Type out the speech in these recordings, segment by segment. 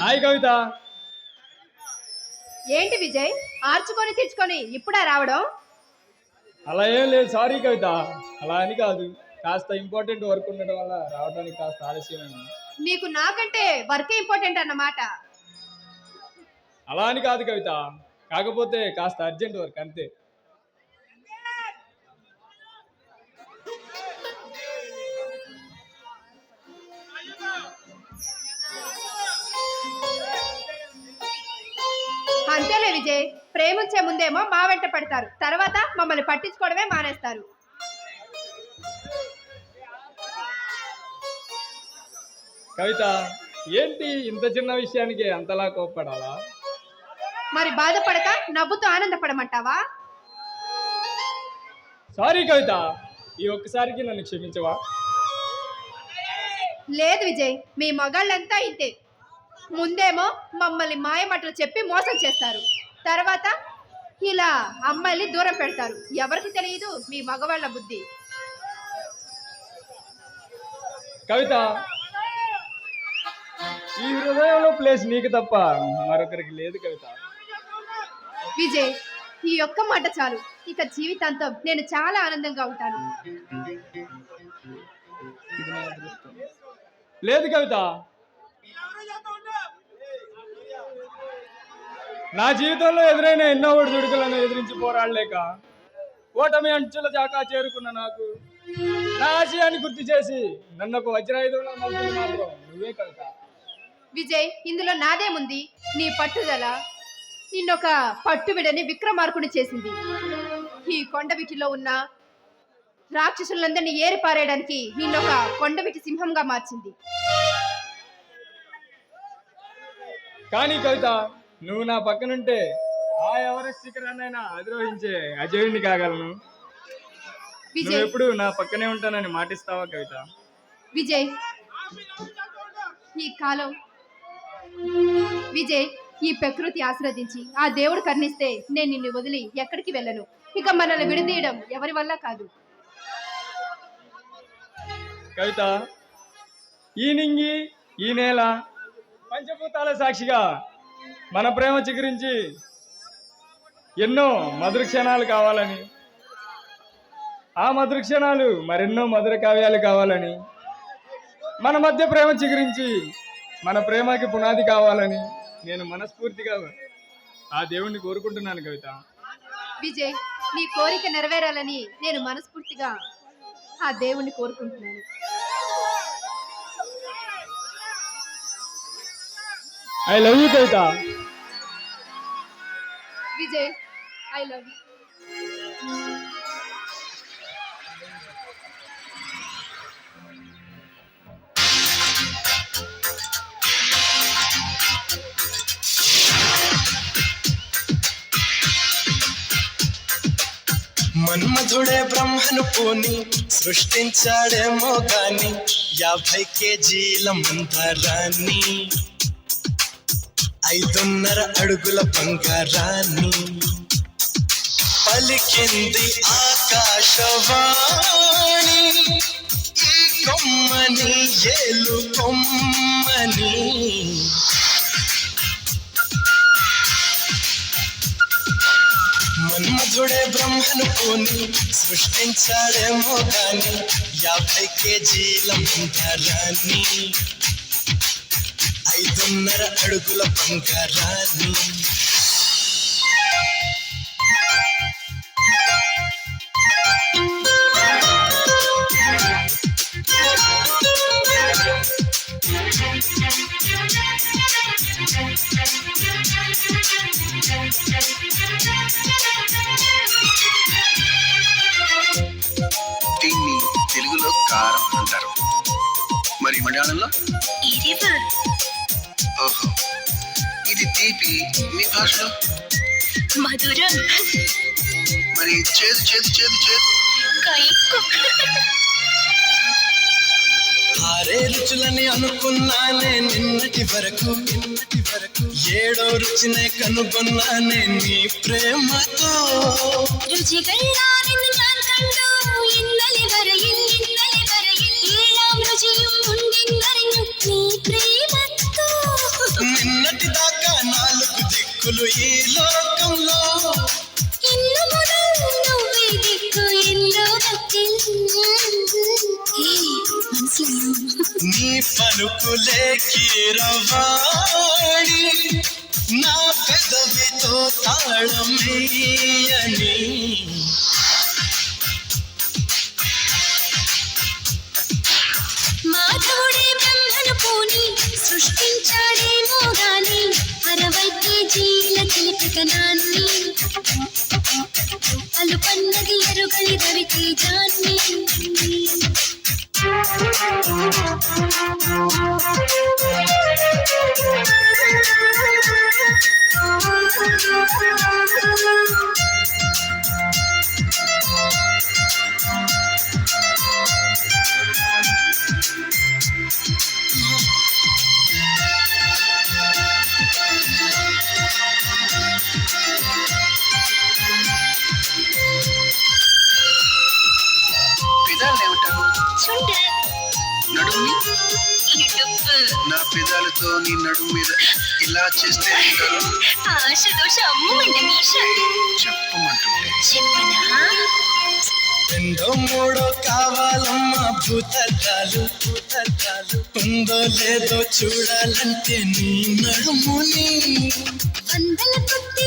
Hi కవిత. ఏంటి విజయ్? ఆర్చుకొని తెచ్చుకొని ఇప్పుడా రావడం? అలా ఏం లేదు సారీ కవిత. అలా అని కాదు. కాస్త ఇంపార్టెంట్ వర్క్ ఉండడం వల్ల రావడానికి కాస్త ఆలస్యమైంది. నీకు నాకంటే వర్క్ ఇంపార్టెంట్ అన్నమాట. అలా అని కాదు కవిత. కాకపోతే కాస్త అర్జెంట్ వర్క్ అంతే. ప్రేమించే ముందేమో మా వెంట పడతారు. తర్వాత మమ్మల్ని పట్టించుకోవడమే మానేస్తారు. కవిత ఏంటి ఇంత చిన్న విషయానికి అంతలా కోప్పడాలా? మరి బాధపడక నవ్వుతూ ఆనందపడమంటావా? సారీ కవిత. ఈ ఒక్కసారికి నన్ను క్షమించవా? లేదు విజయ్ మీ మగాళ్ళంతా ఇంతే. ముందేమో మమ్మల్ని మాయమాటలు చెప్పి మోసం చేస్తారు. తర్వాత ఇలా అమ్మాయిని దూరం పెడతారు. ఎవరికి తెలియదు? మీ మగవాళ్ళ బుద్ధి. కవిత ఈ హృదయంలో ప్లేస్ నీకు తప్ప మరొకరికి లేదు కవిత. విజయ్ ఈ ఒక్క మాట చాలు. ఇక జీవితాంతం నేను చాలా ఆనందంగా ఉంటాను. లేదు కవిత నా జీవితంలో ఎదురైన ఎన్నో ఒడిదుడుకులను ఎదిరించి పోరాడలేక ఓటమి అంచుల దాకా చేరుకున్న నాకు నా ఆశయాన్ని గుర్తు చేసి నన్ను ఒక వజ్రాయుధంలో మలుపులు మాత్రం నువ్వే కవిత విజయ్ ఇందులో నాదేముంది? నీ పట్టుదల. నిన్నొక పట్టుబిడని విక్రమార్కుని చేసింది. ఈ కొండవిటిలో ఉన్న రాక్షసులందరినీ ఏరి పారేయడానికి నిన్నొక కొండవిటి సింహంగా మార్చింది. కానీ కవిత నువ్వు నా పక్కనుంటే ఆ ఎవరెస్ట్ శిఖరాన్నైనా అధిరోహించే అజయుడిని కాగలను. నువ్వు విజయ్. ఎప్పుడు నా పక్కనే ఉంటానని మాటిస్తావా కవిత? విజయ్. ఈ కాలం విజయ్ ఈ ప్రకృతి ఆశ్రదించి ఆ దేవుడు కర్ణిస్తే నేను నిన్ను వదిలి ఎక్కడికి వెళ్ళను. ఇక మనల్ని విడదీయడం ఎవరి వల్ల కాదు. కవిత ఈ నింగి ఈ నేల పంచభూతాల సాక్షిగా మన ప్రేమ చిగురించి ఎన్నో మధుర క్షణాలు కావాలని ఆ మధుర క్షణాలు మరెన్నో మధుర కావ్యాలు కావాలని మన మధ్య ప్రేమ చిగురించి మన ప్రేమకి పునాది కావాలని నేను మనస్ఫూర్తిగా ఆ దేవుణ్ణి కోరుకుంటున్నాను కవిత. విజయ్ నీ కోరిక నెరవేరాలని నేను మనస్ఫూర్తిగా ఆ దేవుణ్ణి కోరుకుంటున్నాను. I love you Kavitha. Vijay I love you మన్మధుడే బ్రహ్మను పూని సృష్టించాడేమో గాని యాభై కేజీల మందారాన్ని ఐదున్నర అడుగుల బంగారాన్ని పలికింది ఆకాశవాణి. ఈ కొమ్మని ఏలు కొమ్మని. మన్మధుడే బ్రహ్మను పోని సృష్టించాడేమో గాని యాభై కేజీల బంగారాన్ని. ఐదున్నర అడుగుల బంగారాన్ని తెలుగులో కారం అంటారు. మరి మలయాళంలో? ఓహో ఇది తీపి మీ భాషలో మధురం. మరి చేదు చేదు చేదు చేదు. కైకు ఆరే రుచులని అనుకున్నానే నిన్నటి వరకు. నిన్నటి వరకు ఏడో రుచినే కనుగొన్నానే నీ ప్రేమతో. రుచిగా దిక్కులు ఈ లోకంలో. నీ పలుకులే కీరవాణి నా పెదవితో తాళమేయని తెలిపితనాన్ని అలుపన్నది ఎరుగని రవి తేజాన్ని Thank you. నా పెదాలతో నీ నడుము మీద ఇలా చేస్తే ఆశ దోష అమ్మండి మీష చెప్పమంటుంటే. చెప్పనా? రెండో మూడో కావాలమ్మా భూతద్దాలు భూతద్దాలు ఉందో లేదో చూడాలంటే నీ నడుముని. వందల కొద్ది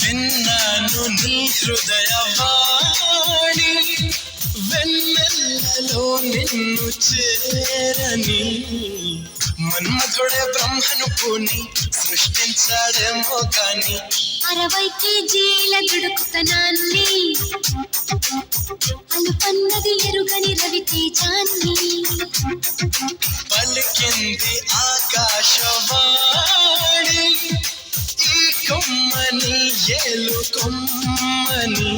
విన్నాను నీ హృదయవాణి. వెన్నెల్లలో నిన్ను చేరని మన్మధుడే బ్రహ్మను పూని సృష్టించాడేమో కాని అరవై కేజీల దుడుకుతనాన్ని అలుపన్నది ఎరుగని రవితేజాన్ని పలికింది ఆకాశవాణి. ఈ కొమ్మని ఏలు కొమ్మని.